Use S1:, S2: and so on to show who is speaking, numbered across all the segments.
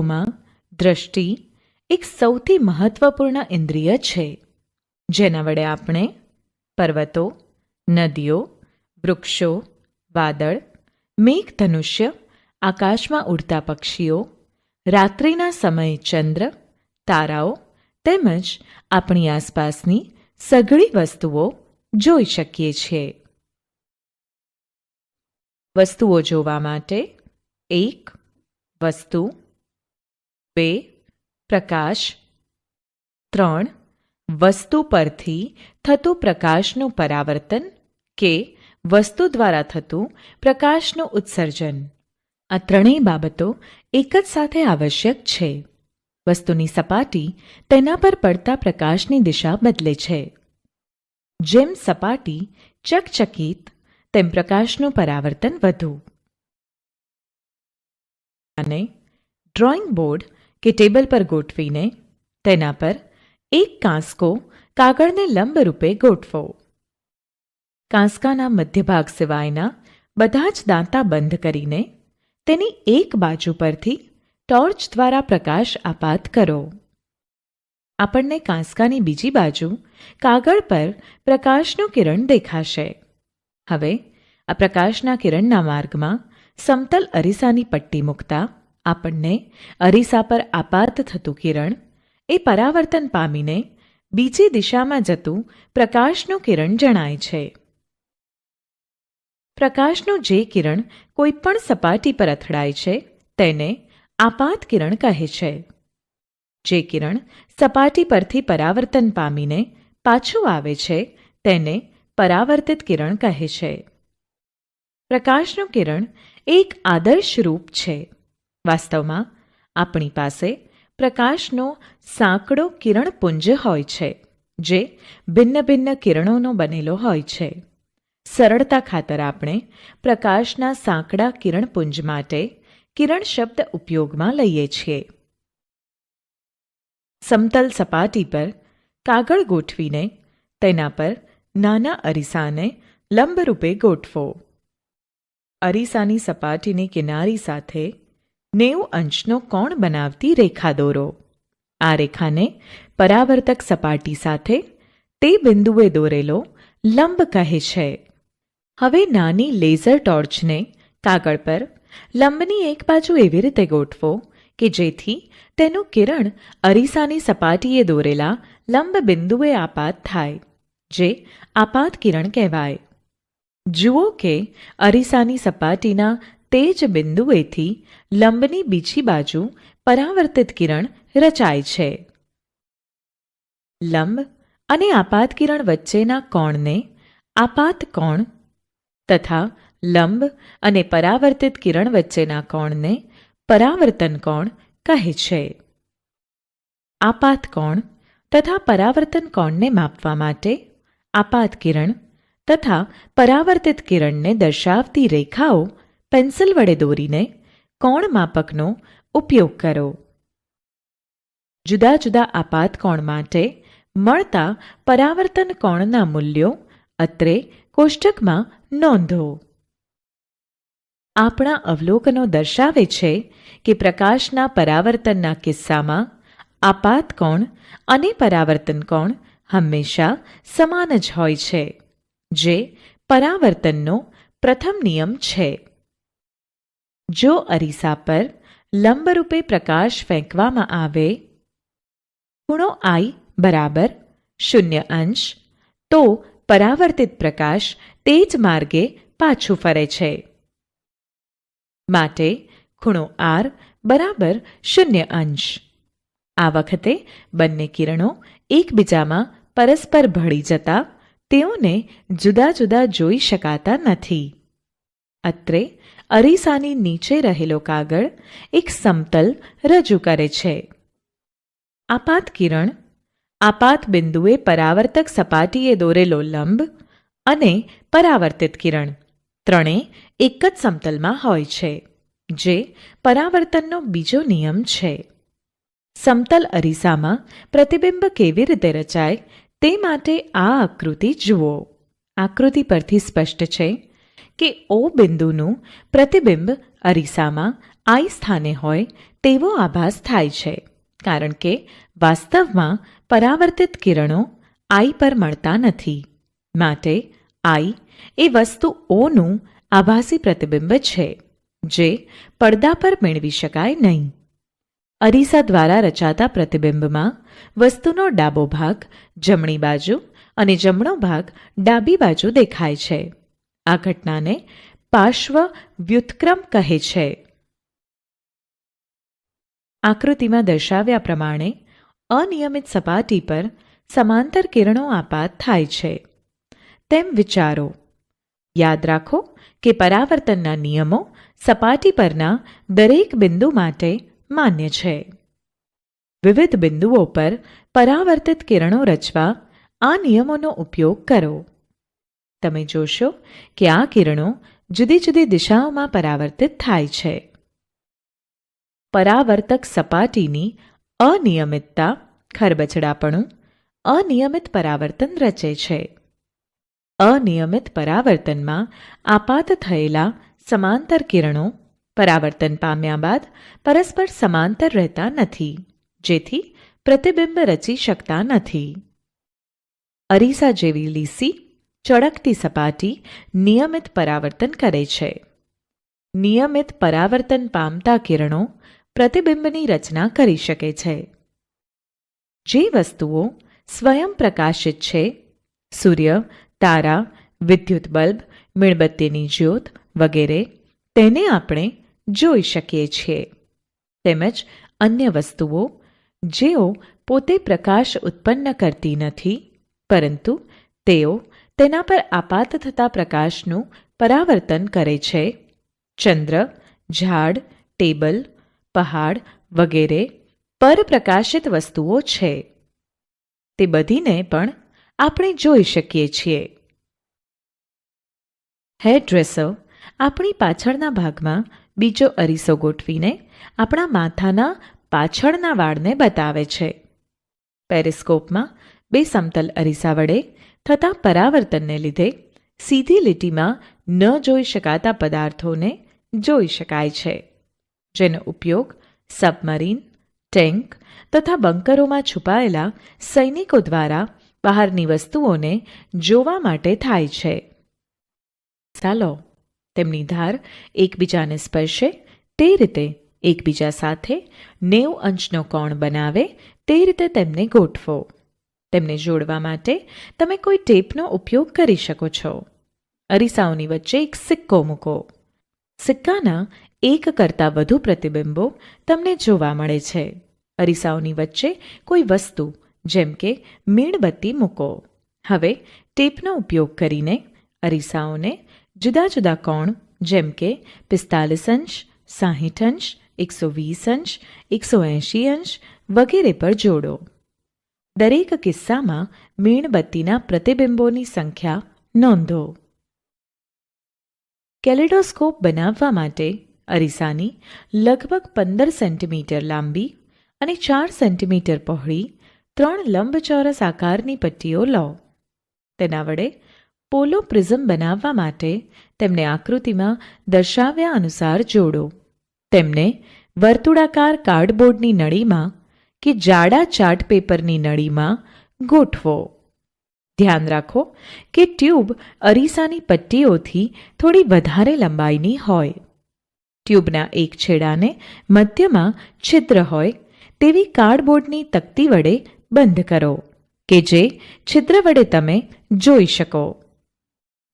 S1: માં દ્રષ્ટિ એક સૌથી મહત્વપૂર્ણ ઇન્દ્રિય છે, જેના વડે આપણે પર્વતો, નદીઓ, વૃક્ષો, વાદળ મેઘધનુષ્ય આકાશમાં ઉડતા પક્ષીઓ, રાત્રિના સમયે ચંદ્ર, તારાઓ તેમજ આપણી આસપાસની સઘળી વસ્તુઓ જોઈ શકીએ છીએ. વસ્તુઓ જોવા માટે એક વસ્તુ બે, પ્રકાશ. ત્રણ, વસ્તુ પરથી થતું પ્રકાશનું પરાવર્તન કે વસ્તુ દ્વારા થતું પ્રકાશનું ઉત્સર્જન. આ ત્રણેય બાબતો એક જ સાથે આવશ્યક છે. વસ્તુની સપાટી તેના પર પડતા પ્રકાશની દિશા બદલે છે. જેમ સપાટી ચકચકિત, તેમ પ્રકાશનું પરાવર્તન વધુ. અને ડ્રોઈંગ બોર્ડ કે ટેબલ પર ગોઠવીને તેના પર એક કાંસકો કાગળને લંબ રૂપે ગોઠવો. કાંસકાના મધ્યભાગ સિવાયના બધા જ દાંતા બંધ કરીને તેની એક બાજુ પરથી ટોર્ચ દ્વારા પ્રકાશ આપાત કરો. આપણને કાંસકાની બીજી બાજુ કાગળ પર પ્રકાશનું કિરણ દેખાશે. હવે આ પ્રકાશના કિરણના માર્ગમાં સમતલ અરીસાની પટ્ટી મૂકતા આપણને અરીસા પર આપાત થતું કિરણ, એ પરાવર્તન પામીને બીજી દિશામાં જતું પ્રકાશનું કિરણ જણાય છે. પ્રકાશનું જે કિરણ કોઈ પણ સપાટી પર અથડાય છે, તેને આપાત કિરણ કહે છે. જે કિરણ સપાટી પરથી પરાવર્તન પામીને પાછું આવે છે, તેને પરાવર્તિત કિરણ કહે છે. પ્રકાશનું કિરણ એક આદર્શ રૂપ છે. વાસ્તવમાં, આપણી પાસે પ્રકાશનો સાંકડો કિરણપુંજ હોય છે, જે ભિન્ન ભિન્ન કિરણોનો બનેલો હોય છે. સરળતા ખાતર આપણે પ્રકાશના સાંકડા કિરણપુંજ માટે કિરણ શબ્દ ઉપયોગમાં લઈએ છીએ. સમતલ સપાટી પર કાગળ ગોઠવીને તેના પર નાના અરીસાને લંબરૂપે ગોઠવો. અરીસાની સપાટીની કિનારી સાથે નેવું અંશનો કોણ બનાવતી રેખા દોરો આ રેખાને પરાવર્તક સપાટી સાથે તે બિંદુએ દોરેલો લંબ કહે છે. હવે નાની લેઝર ટોર્ચને કાગળ પર લંબની એક બાજુ એવી રીતે ગોઠવો કે જેથી તેનું કિરણ અરીસાની સપાટીએ દોરેલા લંબ બિંદુએ આપાત થાય, જે આપાત કિરણ કહેવાય. જુઓ કે અરીસાની સપાટીના તે જ બિંદુએથી લંબની બીજી બાજુ પરાવર્તિત કિરણ રચાય છે. લંબ અને આપાત કિરણ વચ્ચેના કોણને આપાત કોણ તથા લંબ અને પરાવર્તિત કિરણ વચ્ચેના કોણને પરાવર્તન કોણ કહે છે. આપાત કોણ તથા પરાવર્તન કોણને માપવા માટે આપાત કિરણ તથા પરાવર્તિત કિરણને દર્શાવતી રેખાઓ પેન્સિલ વડે દોરીને કોણ માપકનો ઉપયોગ કરો. જુદા જુદા આપાત કોણ માટે મળતા પરાવર્તન કોણના મૂલ્યો અત્રે કોષ્ટકમાં નોંધો. આપણા અવલોકનો દર્શાવે છે કે પ્રકાશના પરાવર્તનના કિસ્સામાં આપાત કોણ અને પરાવર્તન કોણ હંમેશા સમાન જ હોય છે, જે પરાવર્તનનો પ્રથમ નિયમ છે. જો અરીસા પર લંબરૂપે પ્રકાશ ફેંકવામાં આવે, ખૂણો આઈ બરાબર શૂન્ય અંશ, તો પરાવર્તિત પ્રકાશ તે જ માર્ગે પાછું ફરે છે. માટે ખૂણો આર બરાબર શૂન્ય અંશ. આ વખતે બંને કિરણો એકબીજામાં પરસ્પર ભળી જતા તેઓને જુદા જુદા જોઈ શકાતા નથી. અત્રે અરીસાની નીચે રહેલો કાગળ એક સમતલ રજૂ કરે છે. આપાત કિરણ આપાત બિંદુએ પરાવર્તક સપાટીએ દોરેલો લંબ અને પરાવર્તિત કિરણ ત્રણે એક જ સમતલમાં હોય છે, જે પરાવર્તનનો બીજો નિયમ છે. સમતલ અરીસામાં પ્રતિબિંબ કેવી રીતે રચાય તે માટે આ આકૃતિ જુઓ. આકૃતિ પરથી સ્પષ્ટ છે કે ઓ બિંદુનું પ્રતિબિંબ અરીસામાં આઈ સ્થાને હોય તેવો આભાસ થાય છે. કારણ કે વાસ્તવમાં પરાવર્તિત કિરણો આઈ પર મળતા નથી. માટે આઈ એ વસ્તુ ઓનું આભાસી પ્રતિબિંબ છે, જે પડદા પર મેળવી શકાય નહીં. અરીસા દ્વારા રચાતા પ્રતિબિંબમાં વસ્તુનો ડાબો ભાગ જમણી બાજુ અને જમણો ભાગ ડાબી બાજુ દેખાય છે. આ ઘટનાને પાર્શ્વ વ્યુત્ક્રમ કહે છે. આકૃતિમાં દર્શાવ્યા પ્રમાણે અનિયમિત સપાટી પર સમાંતર કિરણો આપાત થાય છે. તેમ વિચારો. યાદ રાખો કે પરાવર્તનના નિયમો સપાટી પરના દરેક બિંદુ માટે માન્ય છે. વિવિધ બિંદુઓ પર પરાવર્તિત કિરણો રચવા આ નિયમોનો ઉપયોગ કરો. તમે જોશો કે આ કિરણો જુદી જુદી દિશાઓમાં પરાવર્તિત થાય છે. પરાવર્તક સપાટીની અનિયમિતતા, ખરબચડાપણું, અનિયમિત પરાવર્તન રચે છે. અનિયમિત પરાવર્તનમાં આપાત થયેલા સમાંતર કિરણો પરાવર્તન પામ્યા બાદ પરસ્પર સમાંતર રહેતા નથી, જેથી પ્રતિબિંબ રચી શકતા નથી. અરીસા જેવી લીસી ચળકતી સપાટી નિયમિત પરાવર્તન કરે છે. નિયમિત પરાવર્તન પામતા કિરણો પ્રતિબિંબની રચના કરી શકે છે. જે વસ્તુઓ સ્વયં પ્રકાશિત છે, સૂર્ય, તારા, વિદ્યુત બલ્બ, મીણબત્તીની જ્યોત વગેરે, તેને આપણે જોઈ શકીએ છીએ. તેમજ અન્ય વસ્તુઓ જેઓ પોતે પ્રકાશ ઉત્પન્ન કરતી નથી, પરંતુ તેઓ તેના પર આપાત થતા પ્રકાશનું પરાવર્તન કરે છે. ચંદ્ર, ઝાડ, ટેબલ, પહાડ વગેરે પરપ્રકાશિત વસ્તુઓ છે. તે બધીને પણ આપણે જોઈ શકીએ છીએ. હેર ડ્રેસર આપણી પાછળના ભાગમાં બીજો અરીસો ગોઠવીને આપણા માથાના પાછળના વાળને બતાવે છે. પેરિસ્કોપમાં બે સમતલ અરીસા વડે થતા પરાવર્તનને લીધે સીધી લીટીમાં ન જોઈ શકાતા પદાર્થોને જોઈ શકાય છે, જેનો ઉપયોગ સબમરીન, ટેન્ક તથા બંકરોમાં છુપાયેલા સૈનિકો દ્વારા બહારની વસ્તુઓને જોવા માટે થાય છે. ચાલો, તેમની ધાર એકબીજાને સ્પર્શે, તે રીતે એકબીજા સાથે નેવ અંશનો કોણ બનાવે તે રીતે તેમને ગોઠવો. તેમને જોડવા માટે તમે કોઈ ટેપનો ઉપયોગ કરી શકો છો. અરીસાઓની વચ્ચે એક સિક્કો મૂકો. સિક્કાના એક કરતાં વધુ પ્રતિબિંબો તમને જોવા મળે છે. અરીસાઓની વચ્ચે કોઈ વસ્તુ, જેમ કે મીણબત્તી મૂકો. હવે ટેપનો ઉપયોગ કરીને અરીસાઓને જુદા જુદા કોણ, જેમ કે પિસ્તાલીસ અંશ સાહીઠ અંશ એકસો વીસ અંશ એકસો એંશી અંશ વગેરે પર જોડો. દરેક કિસ્સામાં મીણબત્તીના પ્રતિબિંબોની સંખ્યા નોંધો. કેલેડોસ્કોપ બનાવવા માટે અરીસાની લગભગ પંદર સેન્ટીમીટર લાંબી અને ચાર સેન્ટીમીટર પહોળી ત્રણ લંબચોરસ આકારની પટ્ટીઓ લો. તેના વડે પોલો પ્રિઝમ બનાવવા માટે તેમને આકૃતિમાં દર્શાવ્યા અનુસાર જોડો. તેમને વર્તુળાકાર કાર્ડબોર્ડની નળીમાં કે જાડા ચાર્ટ પેપરની નળીમાં ગોઠવો. ધ્યાન રાખો કે ટ્યુબ અરીસાની પટ્ટીઓથી થોડી વધારે લંબાઈની હોય. ટ્યુબના એક છેડાને મધ્યમાં છિદ્ર હોય તેવી કાર્ડબોર્ડની તકતી વડે બંધ કરો કે જે છિદ્ર વડે તમે જોઈ શકો.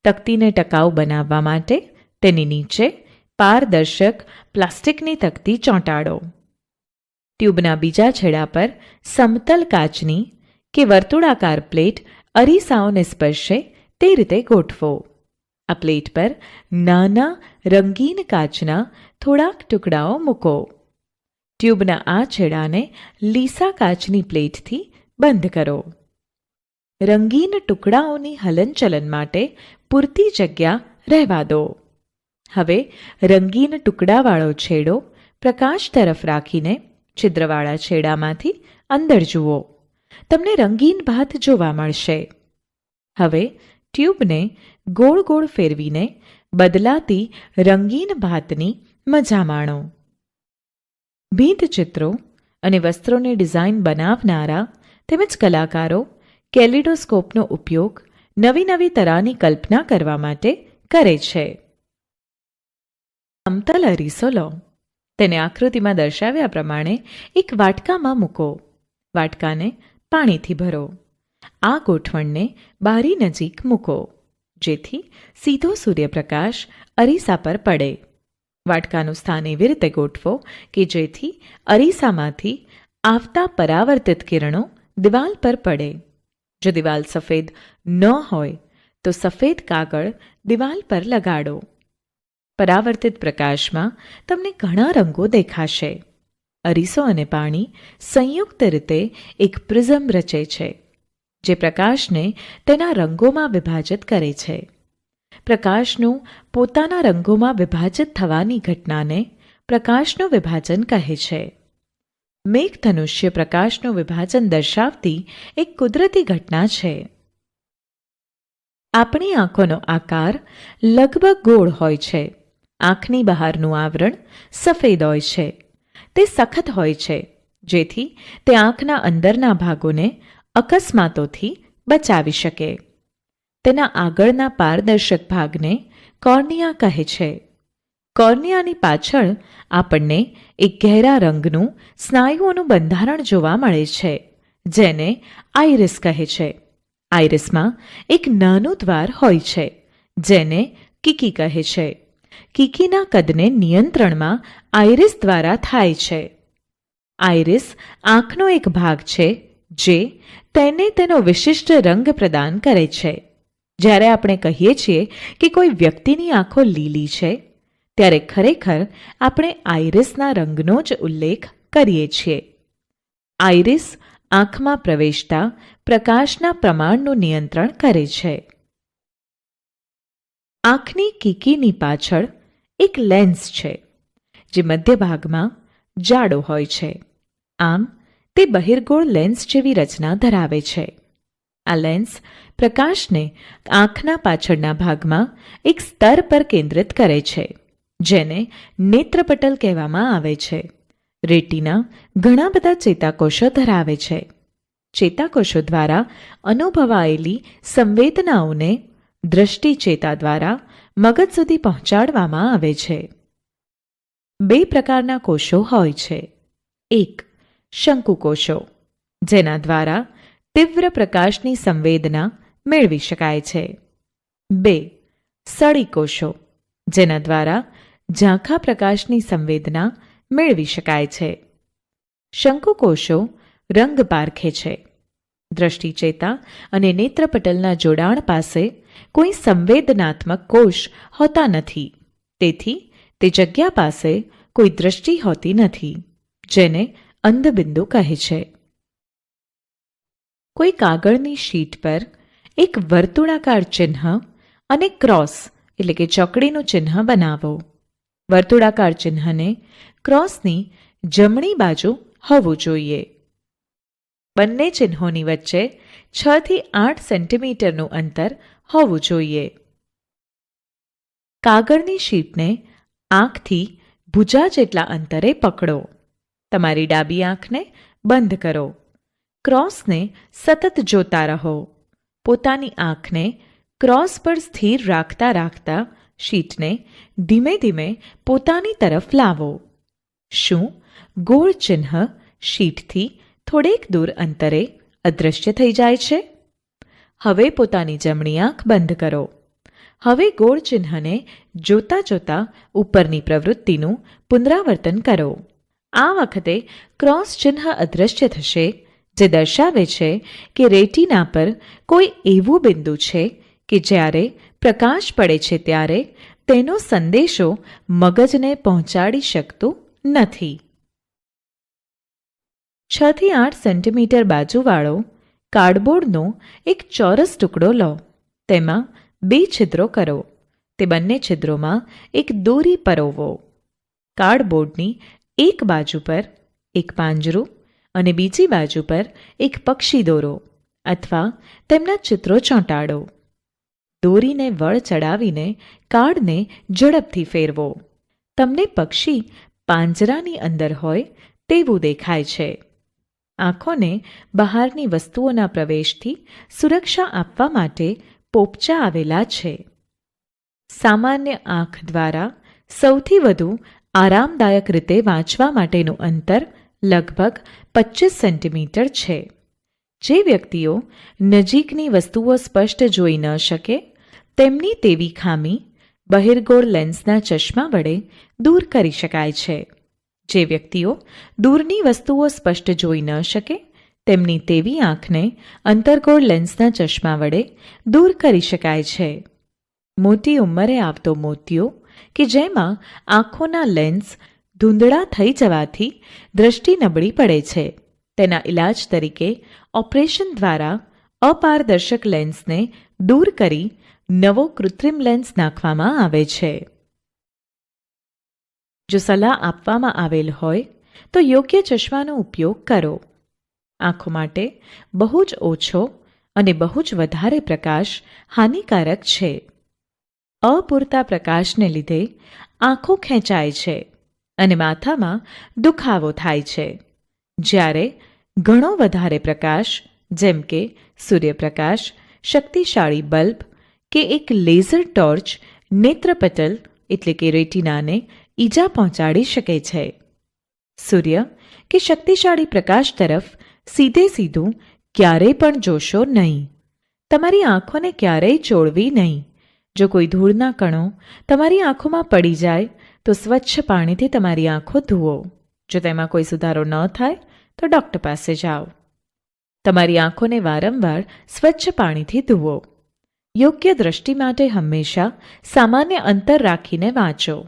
S1: તકતીને ટકાઉ બનાવવા માટે તેની નીચે પારદર્શક પ્લાસ્ટિકની તકતી ચોંટાડો. ટ્યુબના બીજા છેડા પર સમતલ કાચની કે વર્તુળાકાર પ્લેટ અરીસાઓને સ્પર્શે તે રીતે ગોઠવો. આ પ્લેટ પર નાના રંગીન કાચના થોડાક ટુકડાઓ મૂકો. ટ્યુબના આ છેડાને લીસા કાચની પ્લેટથી બંધ કરો. રંગીન ટુકડાઓની હલનચલન માટે પૂરતી જગ્યા રહેવા દો. હવે રંગીન ટુકડાવાળો છેડો પ્રકાશ તરફ રાખીને છિદ્રવાળા છેડામાંથી અંદર જુઓ. તમને રંગીન ભાત જોવા મળશે. હવે ટ્યુબને ગોળ ગોળ ફેરવીને બદલાતી રંગીન ભાતની મજા માણો. ભીંત ચિત્રો અને વસ્ત્રોની ડિઝાઇન બનાવનારા તેમજ કલાકારો કેલિડોસ્કોપનો ઉપયોગ નવી નવી તરાની કલ્પના કરવા માટે કરે છે. સમતલ અરીસો લો. તેને આકૃતિમાં દર્શાવ્યા પ્રમાણે એક વાટકામાં મૂકો. વાટકાને પાણીથી ભરો. આ ગોઠવણને બારી નજીક મૂકો, જેથી સીધો સૂર્યપ્રકાશ અરીસા પર પડે. વાટકાનું સ્થાન એવી રીતે ગોઠવો કે જેથી અરીસામાંથી આવતા પરાવર્તિત કિરણો દિવાલ પર પડે. જો દિવાલ સફેદ ન હોય, તો સફેદ કાગળ દિવાલ પર લગાડો. પરાવર્તિત પ્રકાશમાં તમને ઘણા રંગો દેખાશે. અરીસો અને પાણી સંયુક્ત રીતે એક પ્રિઝમ રચે છે, જે પ્રકાશને તેના રંગોમાં વિભાજિત કરે છે. પ્રકાશનું પોતાના રંગોમાં વિભાજિત થવાની ઘટનાને પ્રકાશનું વિભાજન કહે છે. મેઘધનુષ્ય પ્રકાશનું વિભાજન દર્શાવતી એક કુદરતી ઘટના છે. આપણી આંખોનો આકાર લગભગ ગોળ હોય છે. આંખની બહારનું આવરણ સફેદ હોય છે. તે સખત હોય છે, જેથી તે આંખના અંદરના ભાગોને અકસ્માતોથી બચાવી શકે. તેના આગળના પારદર્શક ભાગને કોર્નિયા કહે છે. કોર્નિયાની પાછળ આપણને એક ઘેરા રંગનું સ્નાયુઓનું બંધારણ જોવા મળે છે, જેને આઈરિસ કહે છે. આઈરિસમાં એક નાનું દ્વાર હોય છે, જેને કિકી કહે છે. કીકીના કદને નિયંત્રણમાં આયરિસ દ્વારા થાય છે. આઇરિસ આંખનો એક ભાગ છે, જે તેને તેનો વિશિષ્ટ રંગ પ્રદાન કરે છે. જ્યારે આપણે કહીએ છીએ કે કોઈ વ્યક્તિની આંખો લીલી છે, ત્યારે ખરેખર આપણે આઇરિસના રંગનો જ ઉલ્લેખ કરીએ છીએ. આયરિસ આંખમાં પ્રવેશતા પ્રકાશના પ્રમાણનું નિયંત્રણ કરે છે. આંખની કીકીની પાછળ એક લેન્સ છે, જે મધ્ય ભાગમાં જાડો હોય છે. આમ, તે બહિર્ગોળ લેન્સ જેવી રચના ધરાવે છે. આ લેન્સ પ્રકાશને આંખના પાછળના ભાગમાં એક સ્તર પર કેન્દ્રિત કરે છે, જેને નેત્રપટલ કહેવામાં આવે છે. રેટિના ઘણા બધા ચેતાકોષો ધરાવે છે. ચેતાકોષો દ્વારા અનુભવાયેલી સંવેદનાઓને દ્રષ્ટિ ચેતા દ્વારા મગજ સુધી પહોંચાડવામાં આવે છે. બે પ્રકારના કોષો હોય છે. એક શંકુકોષો જેના દ્વારા તીવ્ર પ્રકાશની સંવેદના મેળવી શકાય છે. બે સળી કોષો, જેના દ્વારા ઝાંખા પ્રકાશની સંવેદના મેળવી શકાય છે. શંકુકોષો રંગ પારખે છે. દ્રષ્ટિચેતા અને નેત્રપટલના જોડાણ પાસે કોઈ સંવેદનાત્મક કોષ હોતા નથી. તેથી તે જગ્યા પાસે કોઈ દ્રષ્ટિ હોતી નથી, જેને અંધબિંદુ કહે છે. કોઈ કાગળની શીટ પર એક વર્તુળાકાર ચિહ્ન અને ક્રોસ, એટલે કે ચોકડીનું ચિહ્ન બનાવો. વર્તુળાકાર ચિહ્નને ક્રોસની જમણી બાજુ હોવું જોઈએ. બંને ચિહ્નોની વચ્ચે છ થી આઠ સેન્ટીમીટરનું અંતર હોવું જોઈએ. કાગળની શીટને આંખથી ભુજા જેટલા અંતરે પકડો. તમારી ડાબી આંખને બંધ કરો. ક્રોસને સતત જોતા રહો. પોતાની આંખને ક્રોસ પર સ્થિર રાખતા રાખતા શીટને ધીમે ધીમે પોતાની તરફ લાવો. શું? ગોળ ચિહ્ન શીટથી થોડેક દૂર અંતરે અદૃશ્ય થઈ જાય છે. હવે પોતાની જમણી આંખ બંધ કરો. હવે ગોળ ચિહ્નને જોતા જોતા ઉપરની પ્રવૃત્તિનું પુનરાવર્તન કરો. આ વખતે ક્રોસ ચિહ્ન અદૃશ્ય થશે, જે દર્શાવે છે કે રેટિના પર કોઈ એવું બિંદુ છે કે જ્યારે પ્રકાશ પડે છે ત્યારે તેનો સંદેશો મગજને પહોંચાડી શકતું નથી. છ થી આઠ સેન્ટીમીટર બાજુવાળો કાર્ડબોર્ડનો એક ચોરસ ટુકડો લો. તેમાં બે છિદ્રો કરો. તે બંને છિદ્રોમાં એક દોરી પરોવો. કાર્ડબોર્ડની એક બાજુ પર એક પાંજરું અને બીજી બાજુ પર એક પક્ષી દોરો અથવા તેમના ચિત્રો ચોંટાડો. દોરીને વળ ચડાવીને કાર્ડને ઝડપથી ફેરવો. તમને પક્ષી પાંજરાની અંદર હોય તેવું દેખાય છે. આંખોને બહારની વસ્તુઓના પ્રવેશથી સુરક્ષા આપવા માટે પોપચા આવેલા છે. સામાન્ય આંખ દ્વારા સૌથી વધુ આરામદાયક રીતે વાંચવા માટેનું અંતર લગભગ પચીસ સેન્ટીમીટર છે. જે વ્યક્તિઓ નજીકની વસ્તુઓ સ્પષ્ટ જોઈ ન શકે, તેમની તેવી ખામી બહિર્ગોળ લેન્સના ચશ્મા વડે દૂર કરી શકાય છે. જે વ્યક્તિઓ દૂરની વસ્તુઓ સ્પષ્ટ જોઈ ન શકે, તેમની તેવી આંખને અંતરગોળ લેન્સના ચશ્મા વડે દૂર કરી શકાય છે. મોટી ઉંમરે આવતો મોતિયો, કે જેમાં આંખોના લેન્સ ધૂંધળા થઈ જવાથી દ્રષ્ટિ નબળી પડે છે, તેના ઇલાજ તરીકે ઓપરેશન દ્વારા અપારદર્શક લેન્સને દૂર કરી નવો કૃત્રિમ લેન્સ નાખવામાં આવે છે. જો સલાહ આપવામાં આવેલ હોય, તો યોગ્ય ચશ્માનો ઉપયોગ કરો. આંખો માટે બહુ જ ઓછો અને બહુ જ વધારે પ્રકાશ હાનિકારક છે. અપૂરતા પ્રકાશને લીધે આંખો ખેંચાય છે અને માથામાં દુખાવો થાય છે. જ્યારે ઘણો વધારે પ્રકાશ, જેમ કે સૂર્યપ્રકાશ, શક્તિશાળી બલ્બ કે એક લેઝર ટોર્ચ, નેત્રપટલ એટલે કે રેટિનાને ઈજા પહોંચાડી શકે છે. સૂર્ય, કે શક્તિશાળી પ્રકાશ તરફ સીધે સીધું ક્યારેય પણ જોશો નહીં. તમારી આંખોને ક્યારેય ચોળવી નહીં. જો કોઈ ધૂળના કણો તમારી આંખોમાં પડી જાય, તો સ્વચ્છ પાણીથી તમારી આંખો ધુઓ જો તેમાં કોઈ સુધારો ન થાય, તો ડૉક્ટર પાસે જાઓ. તમારી આંખોને વારંવાર સ્વચ્છ પાણીથી ધુઓ યોગ્ય દ્રષ્ટિ માટે હંમેશા સામાન્ય અંતર રાખીને વાંચો.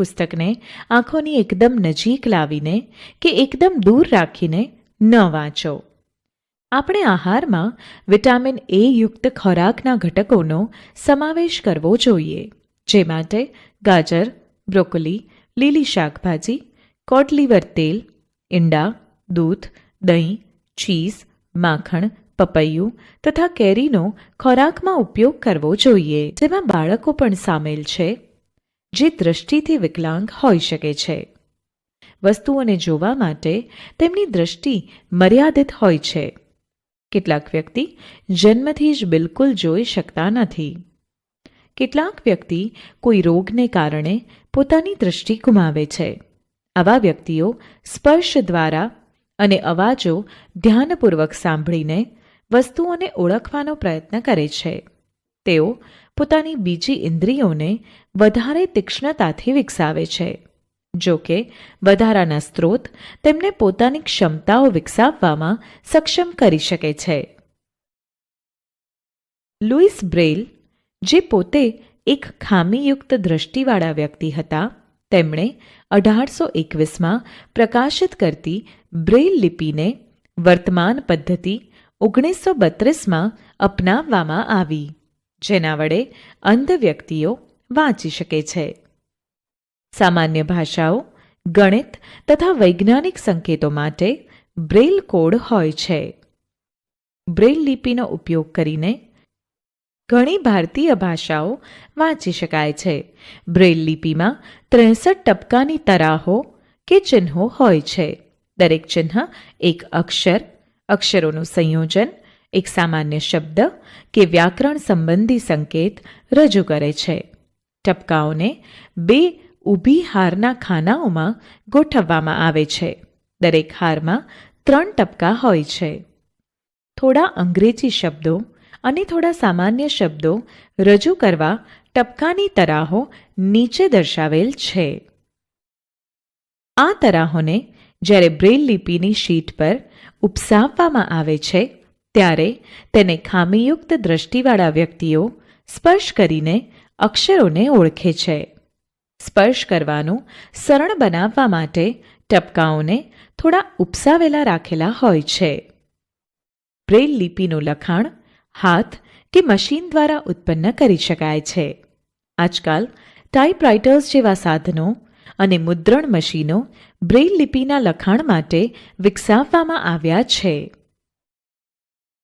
S1: પુસ્તકને આંખોની એકદમ નજીક લાવીને કે એકદમ દૂર રાખીને ન વાંચો. આપણે આહારમાં વિટામિન એ યુક્ત ખોરાકના ઘટકોનો સમાવેશ કરવો જોઈએ, જે માટે ગાજર, બ્રોકોલી, લીલી શાકભાજી કોટલીવર તેલ, ઈંડા, દૂધ, દહીં, ચીઝ, માખણ, પપૈયું તથા કેરીનો ખોરાકમાં ઉપયોગ કરવો જોઈએ. જેમાં બાળકો પણ સામેલ છે જે દ્રષ્ટિથી વિકલાંગ હોઈ શકે છે. વસ્તુઓને જોવા માટે તેમની દ્રષ્ટિ મર્યાદિત હોય છે. કેટલાક વ્યક્તિ જન્મથી જ બિલકુલ જોઈ શકતા નથી. કેટલાક વ્યક્તિ કોઈ રોગને કારણે પોતાની દ્રષ્ટિ ગુમાવે છે. આવા વ્યક્તિઓ સ્પર્શ દ્વારા અને અવાજો ધ્યાનપૂર્વક સાંભળીને વસ્તુઓને ઓળખવાનો પ્રયત્ન કરે છે. તેઓ પોતાની બીજી ઇન્દ્રિયોને વધારે તીક્ષ્ણતાથી વિકસાવે છે. જો કે, વધારાના સ્ત્રોત તેમને પોતાની ક્ષમતાઓ વિકસાવવામાં સક્ષમ કરી શકે છે. લુઈસ બ્રેલ જે પોતે એક ખામીયુક્ત દ્રષ્ટિવાળા વ્યક્તિ હતા, તેમણે અઢારસો એકવીસમાં પ્રકાશિત કરતી બ્રેલ લિપિને વર્તમાન પદ્ધતિ ઓગણીસો બત્રીસમાં અપનાવવામાં આવી. જેના વડે અંધ વ્યક્તિઓ વાંચી શકે છે. સામાન્ય ભાષાઓ, ગણિત તથા વૈજ્ઞાનિક સંકેતો માટે બ્રેલ કોડ હોય છે. બ્રેલ લિપિનો ઉપયોગ કરીને ઘણી ભારતીય ભાષાઓ વાંચી શકાય છે. બ્રેલ લિપિમાં ત્રેસઠ ટપકાની તરાહો કે ચિહ્નો હોય છે. દરેક ચિહ્ન એક અક્ષર, અક્ષરોનું સંયોજન એક સામાન્ય શબ્દ કે વ્યાકરણ સંબંધી સંકેત રજૂ કરે છે. ટપકાઓને બે ઊભી હારના ખાનાઓમાં ગોઠવવામાં આવે છે. દરેક હારમાં ત્રણ ટપકા હોય છે. થોડા અંગ્રેજી શબ્દો અને થોડા સામાન્ય શબ્દો રજૂ કરવા ટપકાની તરાહો નીચે દર્શાવેલ છે. આ તરાહોને જ્યારે બ્રેલ લિપિની શીટ પર ઉપસાવવામાં આવે છે ત્યારે તેને ખામીયુક્ત દ્રષ્ટિવાળા વ્યક્તિઓ સ્પર્શ કરીને અક્ષરોને ઓળખે છે. સ્પર્શ કરવાનું સરળ બનાવવા માટે ટપકાઓને થોડા ઉપસાવેલા રાખેલા હોય છે. બ્રેલ લિપિનું લખાણ હાથ કે મશીન દ્વારા ઉત્પન્ન કરી શકાય છે. આજકાલ ટાઈપરાઇટર્સ જેવા સાધનો અને મુદ્રણ મશીનો બ્રેલ લિપિના લખાણ માટે વિકસાવવામાં આવ્યા છે.